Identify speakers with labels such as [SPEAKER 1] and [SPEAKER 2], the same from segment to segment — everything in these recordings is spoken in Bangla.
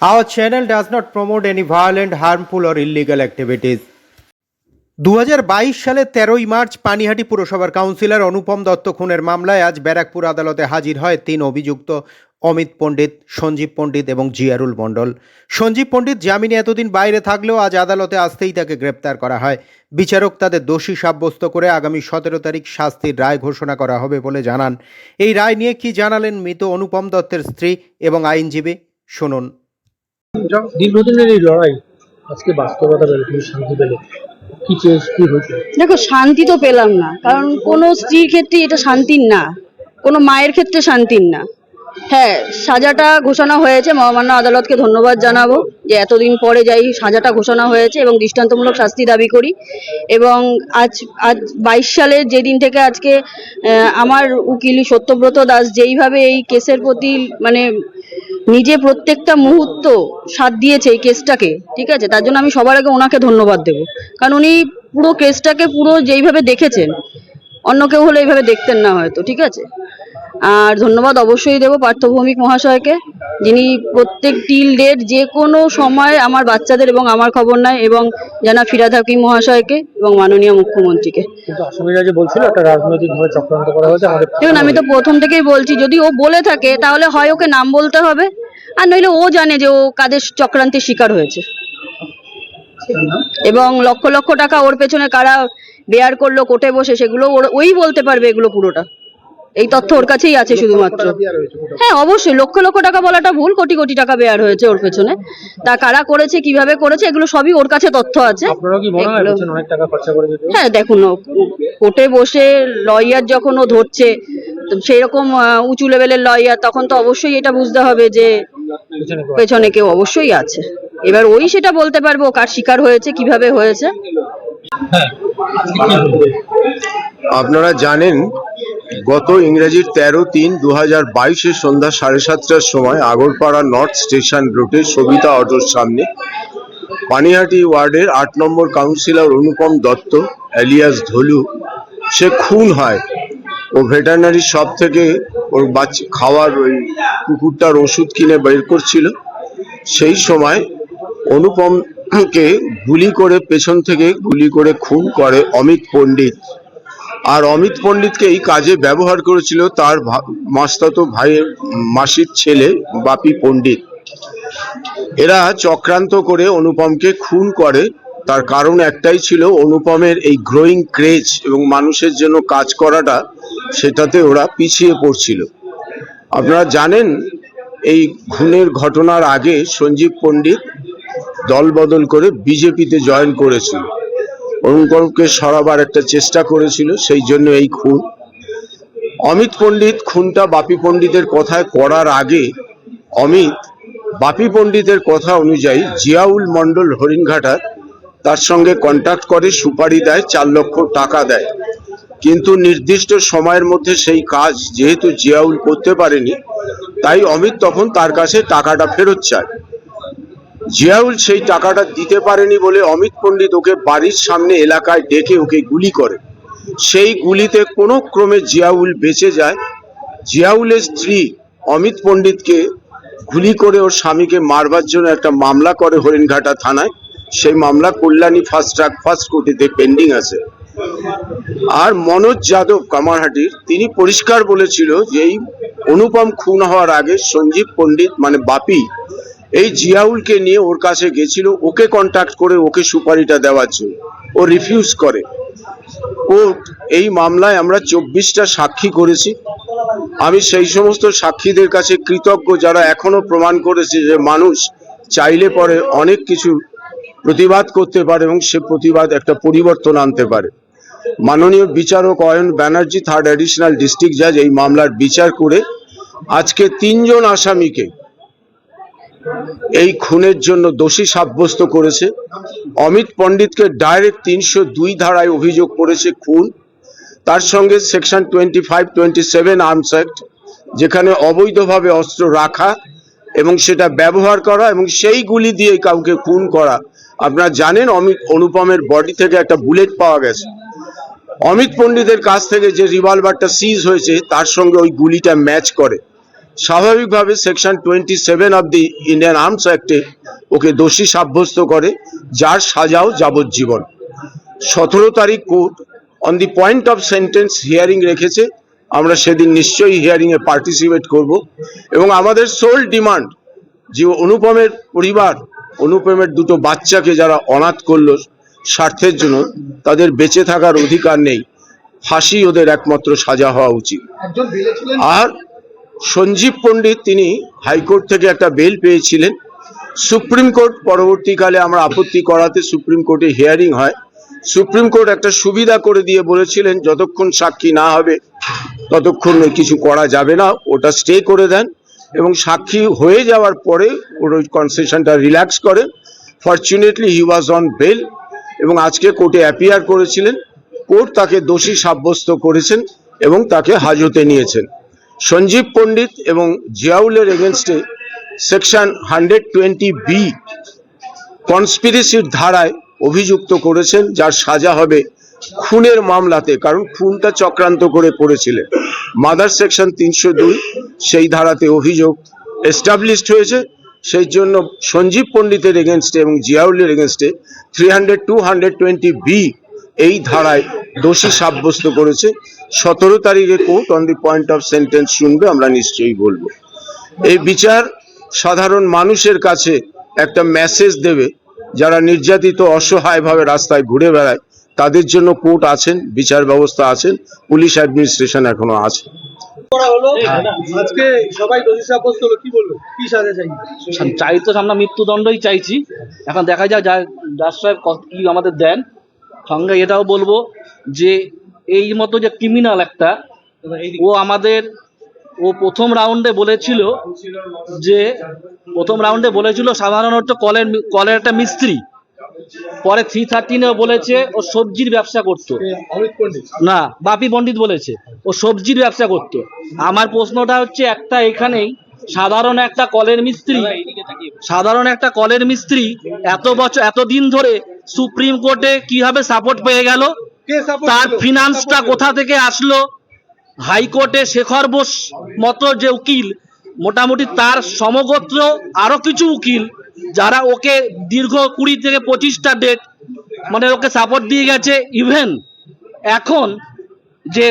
[SPEAKER 1] Our channel does not promote any violent, harmful, or illegal activities. দু সালে তেরোই মার্চ পানিহাটি পুরসভার কাউন্সিলর অনুপম দত্ত খুনের মামলায় আজ ব্যারাকপুর আদালতে হাজির হয় তিন অভিযুক্ত অমিত পণ্ডিত সঞ্জীব পণ্ডিত এবং জিয়ারুল মণ্ডল। সঞ্জীব পণ্ডিত জামিনে এতদিন বাইরে থাকলেও আজ আদালতে আসতেই তাকে গ্রেপ্তার করা হয়। বিচারক তাদের দোষী সাব্যস্ত করে আগামী সতেরো তারিখ শাস্তির রায় ঘোষণা করা হবে বলে জানান। এই রায় নিয়ে কি জানালেন মৃত অনুপম দত্তের স্ত্রী এবং আইনজীবী? শুনুন।
[SPEAKER 2] দীর্ঘদিনের এই লড়াই, আজকে বাস্তবতা পেলে, তুমি শান্তি পেলে। কি চেয়ে কি হয়েছে?
[SPEAKER 3] দেখো, শান্তি তো পেলাম না। কারণ কোনো স্ত্রীর ক্ষেত্রে এটা শান্তির না। কোনো মায়ের ক্ষেত্রে শান্তির না। হ্যাঁ সাজাটা ঘোষণা হয়েছে। মহামান্য আদালতকে ধন্যবাদ জানাব যে এতদিন পরে যাই সাজাটা ঘোষণা হয়েছে এবং দৃষ্টান্তমূলক শাস্তি দাবি করি। এবং আজ আজ বাইশ সালের যেদিন থেকে আজকে আমার উকিল সত্যব্রত দাস যেইভাবে এই কেসের প্রতি মানে নিজে প্রত্যেকটা মুহূর্ত সাথ দিয়েছে এই কেসটাকে, ঠিক আছে? তার জন্য আমি সবার আগে ওনাকে ধন্যবাদ দেব। কারণ উনি পুরো কেসটাকে পুরো যেইভাবে দেখেছেন, অন্য কেউ হলে এইভাবে দেখতেন না হয়তো, ঠিক আছে? আর ধন্যবাদ অবশ্যই দেবো পার্থভৌমিক মহাশয়কে যিনি প্রত্যেক টিল ডেট যে কোনো সময় আমার বাচ্চাদের এবং আমার খবর নেয় এবং জানা ফিরাদ হাকিম মহাশয়কে এবং মাননীয় মুখ্যমন্ত্রীকে। দেখুন আমি তো প্রথম থেকেই বলছি যদি ও বলে থাকে তাহলে হয় ওকে নাম বলতে হবে আর নইলে ও জানে যে ও কাদের চক্রান্তের শিকার হয়েছে। এবং লক্ষ লক্ষ টাকা ওর পেছনে কারা বেয়ার করল কোর্টে বসে সেগুলো ওই বলতে পারবে এগুলো পুরোটা। এই তথ্য ওর কাছেই আছে শুধুমাত্র। হ্যাঁ অবশ্যই। লক্ষ লক্ষ টাকা বলাটা ভুল কোটি কোটি টাকা বেয়ার হয়েছে ওর পেছনে। তা কারা করেছে কীভাবে করেছে এগুলো সবই ওর কাছে তথ্য আছে।
[SPEAKER 2] আপনারা কি মনে হয়
[SPEAKER 3] হ্যাঁ দেখুন ও কোর্টে বসে লয়ার যখন ও ধরছে তো সেই রকম উঁচু লেভেলের লয়ার তখন তো অবশ্যই এটা বুঝতে হবে যে
[SPEAKER 2] পেছনে কেউ
[SPEAKER 3] অবশ্যই আছে। এবার ওই সেটা বলতে পারব কার শিকার হয়েছে কীভাবে হয়েছে।
[SPEAKER 2] হ্যাঁ?
[SPEAKER 4] আপনারা জানেন গত ইংরেজির তেরো তিন দু হাজার বাইশে সন্ধ্যা সাড়ে সাতটার সময় আগরপাড়া নর্থ স্টেশন রোডে সবিতা অটোর সামনে পানিহাটি ওয়ার্ডের আট নম্বর কাউন্সিলর অনুপম দত্ত এলিয়াস ধলু, সে খুন হয় ও ভেটারিনারি শপ থেকে ওর বাচ্চা খাওয়ার ওই কুকুরটার ওষুধ কিনে বের করছিল। সেই সময় অনুপমকে গুলি করে পেছন থেকে গুলি করে খুন করে অমিত পণ্ডিত। আর অমিত পণ্ডিতকে এই কাজে ব্যবহার করেছিল তার মাস্তাতো ভাইয়ের মাসির ছেলে, বাপি পণ্ডিত। এরা চক্রান্ত করে অনুপমকে খুন করে। তার কারণ একটাই ছিল অনুপমের এই গ্রোয়িং ক্রেজ এবং মানুষের জন্য কাজ করাটা, সেটাতে ওরা পিছিয়ে পড়ছিল। আপনারা জানেন, এই খুনের ঘটনার আগে সঞ্জীব পণ্ডিত দল বদল করে বিজেপিতে জয়েন করেছিল। অনুপমকে সরাবার একটা চেষ্টা করেছিল, সেই জন্য এই খুন। অমিত পণ্ডিত খুনটা বাপি পণ্ডিতের কথায় করার আগে, অমিত বাপি পণ্ডিতের কথা অনুযায়ী জিয়াউল মণ্ডল হরিণঘাটার তার সঙ্গে কন্ট্যাক্ট করে, সুপারি দেয়, চার লক্ষ টাকা দেয়। কিন্তু নির্দিষ্ট সময়ের মধ্যে সেই কাজ যেহেতু জিয়াউল করতে পারেনি, তাই অমিত তখন তার কাছে টাকাটা ফেরত চায়। জিয়াউল সেই টাকাটা দিতে পারেনি বলে অমিত পণ্ডিত ওকে বাড়ির সামনে এলাকায় ডেকে ওকে গুলি করে। সেই গুলিতে কোনো ক্রমে জিয়াউল বেঁচে যায়। জিয়াউলের স্ত্রী অমিত পণ্ডিতকে গুলি করে ওর স্বামীকে মারবার জন্য একটা মামলা করে হরিণঘাটা থানায়। সেই মামলা কল্যাণী ফার্স্ট ট্রাক ফার্স্ট কোর্টিতে পেন্ডিং আছে। আর মনোজ যাদব কামারহাটির, তিনি পরিষ্কার বলেছিল যে এই অনুপম খুন হওয়ার আগে সঞ্জীব পণ্ডিত মানে বাপি এই জিয়াউলকে নিয়ে ওর কাছে গেছিল, ওকে কন্ট্যাক্ট করে ওকে সুপারিটা দেওয়ার জন্য। ও রিফিউজ করে। কোর্ট এই মামলায় আমরা চব্বিশটা সাক্ষী করেছি। আমি সেই সমস্ত সাক্ষীদের কাছে কৃতজ্ঞ যারা এখনও প্রমাণ করেছে যে মানুষ চাইলে পরে অনেক কিছু প্রতিবাদ করতে পারে এবং সে প্রতিবাদ একটা পরিবর্তন আনতে পারে। মাননীয় বিচারক Ayan Banerjee third additional district জাজ এই মামলার বিচার করে আজকে তিনজন আসামিকে এই খুনের জন্য দোষী সাব্যস্ত করেছে। অমিত পণ্ডিতকে ডাইরেক্ট তিনশো দুই ধারায় অভিযোগ করেছে খুন। তার সঙ্গে section twenty five twenty seven arms act যেখানে অবৈধভাবে অস্ত্র রাখা এবং সেটা ব্যবহার করা এবং সেই গুলি দিয়ে কাউকে খুন করা। আপনারা জানেন অমিত অনুপমের বডি থেকে একটা বুলেট পাওয়া গেছে। অমিত পণ্ডিতের কাছ থেকে যে রিভলভারটা সিজ হয়েছে, তার সঙ্গে ওই গুলিটা ম্যাচ করে। স্বাভাবিকভাবে section twenty seven of the Indian arms অ্যাক্টে ওকে দোষী সাব্যস্ত করে যার সাজাও যাবজ্জীবন। সতেরো তারিখ court on the point of sentence hearing রেখেছে আমরা সেদিন নিশ্চয়ই হিয়ারিংয়ে পার্টিসিপেট করব। এবং আমাদের সোল ডিমান্ড যে অনুপমের পরিবার অনুপমের দুটো বাচ্চাকে যারা অনাথ করল স্বার্থের জন্য তাদের বেঁচে থাকার অধিকার নেই। ফাঁসি ওদের একমাত্র সাজা হওয়া উচিত। আর সঞ্জীব পণ্ডিত, তিনি হাইকোর্ট থেকে একটা বেল পেয়েছিলেন। সুপ্রিম কোর্ট পরবর্তীকালে আমরা আপত্তি করাতে সুপ্রিম কোর্টে হিয়ারিং হয়। সুপ্রিম কোর্ট একটা সুবিধা করে দিয়ে বলেছিলেন, যতক্ষণ সাক্ষী না হবে, ততক্ষণ কিছু করা যাবে না, ওটা স্টে করে দেন। এবং সাক্ষী হয়ে যাওয়ার পরে ওর ওই কনসেশনটা রিল্যাক্স করেন fortunately he was on bail এবং আজকে কোর্টে অ্যাপিয়ার করেছিলেন। কোর্ট তাকে দোষী সাব্যস্ত করেছেন এবং তাকে হাজতে নিয়েছেন। সঞ্জীব পণ্ডিত এবং জিয়াউলের এগেনস্টে সেকশন হান্ড্রেড টোয়েন্টি বি কনস্পিরেসির ধারায় অভিযুক্ত করেছেন, যার সাজা হবে খুনের মামলাতে, কারণ খুনটা চক্রান্ত করে করেছিলেন মাদার সেকশন তিনশো দুই সেই ধারাতে অভিযোগ এস্টাবলিশড হয়েছে। সেই জন্য সঞ্জীব পণ্ডিতের এগেনস্টে এবং জিয়াউলের এগেনস্টে three hundred two hundred twenty B এই ধারায় দোষী সাব্যস্ত করেছে। সতেরো তারিখে court on the point of sentence শুনবে আমরা নিশ্চয়ই বলব। এই বিচার সাধারণ মানুষের কাছে একটা মেসেজ দেবে যারা নির্যাতিত অসহায়ভাবে রাস্তায় ঘুরে বেড়ায় তাদের জন্য কোর্ট আছেন বিচার ব্যবস্থা আছেন পুলিশ অ্যাডমিনিস্ট্রেশন এখনও আছে।
[SPEAKER 2] আজকে সবাই দোষী সাব্যস্ত হলো কি বলব? কি সাজা চাই?
[SPEAKER 5] চাই তো আমরা মৃত্যুদণ্ডই চাইছি। এখন দেখা যাক যা জাজ সাহেব কত- কি আমাদের দেন। সঙ্গে এটাও বলব যে এই মতো যে ক্রিমিনাল একটা ও আমাদের ও প্রথম রাউন্ডে বলেছিল যে প্রথম রাউন্ডে বলেছিল সাধারণত কলের কলের একটা মিস্ত্রি। পরে থ্রি থার্টিনে বলেছে ও সবজির ব্যবসা করতো। না বাপি পণ্ডিত বলেছে ও সবজির ব্যবসা করত। আমার প্রশ্নটা হচ্ছে একটা এখানেই সাধারণ একটা কলের মিস্ত্রি সাধারণ একটা কলের মিস্ত্রি এত বছর এত দিন ধরে সুপ্রিম কোর্টে কীভাবে সাপোর্ট পেয়ে গেল? তার ফিনান্সটা কোথা থেকে আসলো? হাইকোর্টে শেখর বোস মতো যে উকিল মোটামুটি তার সমগোত্র আরও কিছু উকিল যারা ওকে দীর্ঘ কুড়ি থেকে পঁচিশটা ডেট মানে ওকে সাপোর্ট দিয়ে গেছে ইভেন এখন যে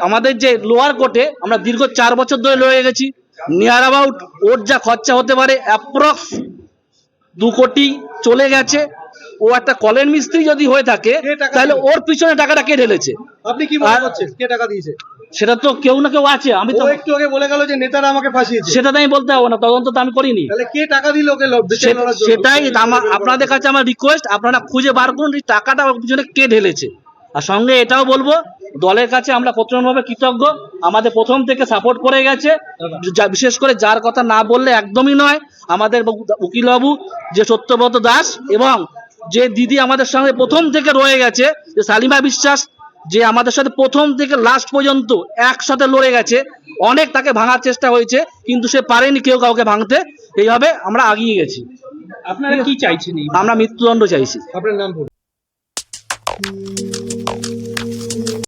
[SPEAKER 5] আমাদের যে লোয়ার কোর্টে আমরা দীর্ঘ চার বছর ধরে লড়ে গেছি নিয়ার অ্যাবাউট ওর যা খরচা হতে পারে অ্যাপ্রক্স দু কোটি চলে গেছে। ও একটা কলের মিস্ত্রি যদি হয়ে থাকে তাহলে ওর পিছনে টাকাটা কে ঢেলেছে?
[SPEAKER 2] আপনি কি মনে করছেন? কে টাকা দিয়েছে?
[SPEAKER 5] সেটা তো কেউ না কেউ আছে আমি তো
[SPEAKER 2] একটু আগে বলে গেল যে নেতারা আমাকে ফাঁসিয়েছে।
[SPEAKER 5] সেটা তো আমি বলতে পারব না তদন্ত তো আমি করিনি।
[SPEAKER 2] তাহলে কে টাকা দিল ওকে?
[SPEAKER 5] সেটাই আমার আপনাদের কাছে আমার রিকোয়েস্ট আপনারা খুঁজে বার করুন টাকাটা ওর পিছনে কে ঢেলেছে। আর সঙ্গে এটাও বলব দলের কাছে আমরা প্রচন্ডভাবে কৃতজ্ঞ আমাদের প্রথম থেকে সাপোর্ট করে গেছে। যা- বিশেষ করে যার কথা না বললে একদমই নয় আমাদের বাবু- উকিলবাবু যে সত্যব্রত দাস এবং যে দিদি আমাদের সঙ্গে প্রথম থেকে রয়ে গেছে যে সালিমা বিশ্বাস যে আমাদের সাথে প্রথম থেকে লাস্ট পর্যন্ত একসাথে লড়ে গেছে অনেক তাকে ভাঙার চেষ্টা হয়েছে কিন্তু সে পারেনি কেউ কাউকে ভাঙতে এইভাবে আমরা আগিয়ে গেছি।
[SPEAKER 2] আপনারা কি চাইছেন
[SPEAKER 5] আমরা মৃত্যুদণ্ড চাইছি।
[SPEAKER 2] আপনার নাম